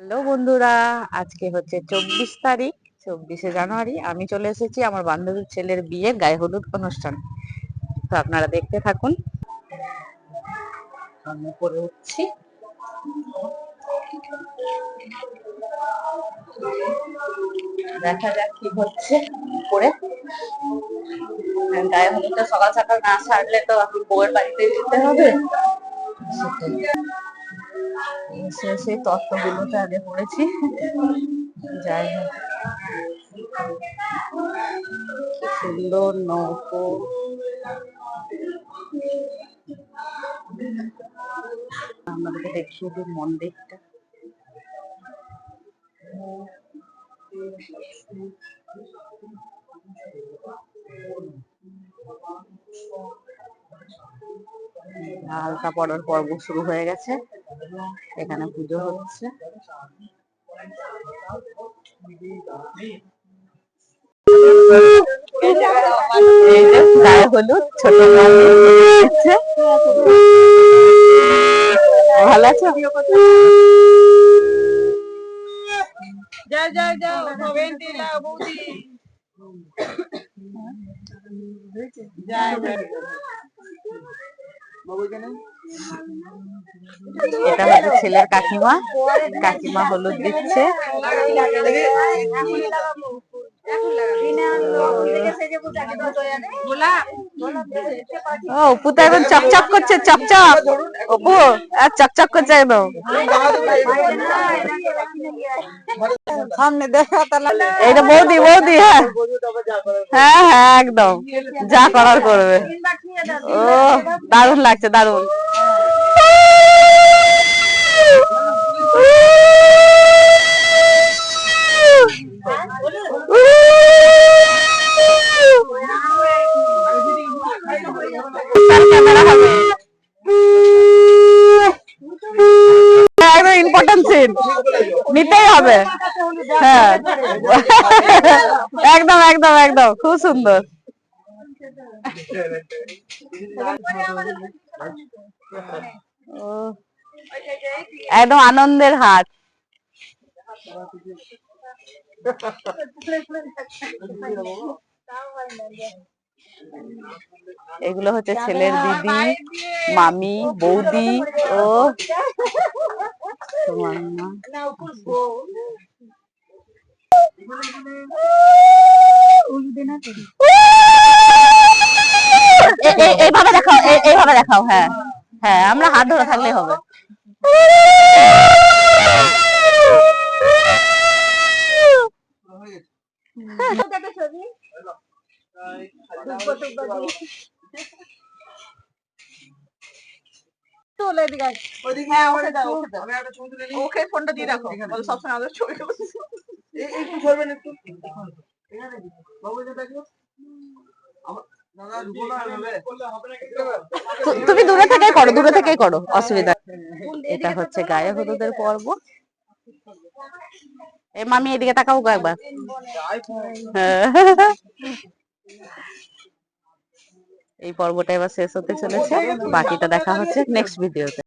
Hello বন্ধুরা, আজকে হচ্ছে চব্বিশ তারিখ, চব্বিশে জানুয়ারি। আমি চলে এসেছি আমার বান্ধবীর ছেলের বিয়ের গায়ে হলুদ অনুষ্ঠান। তো আপনারা দেখতে থাকুন। আমি পরে উঠছি। দেখা যাক কি হচ্ছে পরে। গায়ে হলুদটা সকাল সকাল না ছাড়লে তো এখন বউয়ের বাড়িতে যেতে হবে। সেই তত্ত্বগুলোতে আগে পড়েছি। যাই হোক। সুন্দর নৌকো। আমাদেরকে দেখিয়ে দিন মন্দিরটা। হালকা পড়ার পর্ব শুরু হয়ে গেছে। এখানে পুজো হচ্ছে। এই যে গায়ে হলুদ ছোট ভালো আছো যাও যাও যাও। ভবেন্তি লাও বৌদি এটা হচ্ছে ছেলের কাকিমা। কাকিমা হলুদ দিচ্ছে। ও চকচক করছে, চকচক। অপু আর চকচক করছে একদম। সামনে দেখা তাহলে এইটা বৌদি বৌদি হ্যাঁ। হ্যাঁ হ্যাঁ একদম। যা করার করবে। ও, দারুণ লাগছে, দারুণ। নিতেই হবে। হ্যাঁ। একদম একদম একদম। খুব সুন্দর। একদম আনন্দের হাট। এগুলো হচ্ছে ছেলের দিদি, মামি, বৌদি, ও। তোমার মা এইভাবে দেখাও এইভাবে দেখাও হ্যাঁ হ্যাঁ আমরা হাত ধরে থাকলেই হবে। চলে এদিকে। হ্যাঁ ওকে দাও ওকে দাও। ওকে ফোনটা দিয়ে রাখো। বলো সবসময় আমাদের ছবি একটু ধরবেন একটু। তু- তুমি দূরে থেকেই করো দূরে থেকেই করো অসুবিধা এটা হচ্ছে গায়ে হলুদের পর্ব। এই মামি এদিকে তাকাও গো একবার হ্যাঁ। এই পর্বটা এবার শেষ হতে চলেছে। বাকিটা দেখা হচ্ছে নেক্সট ভিডিওতে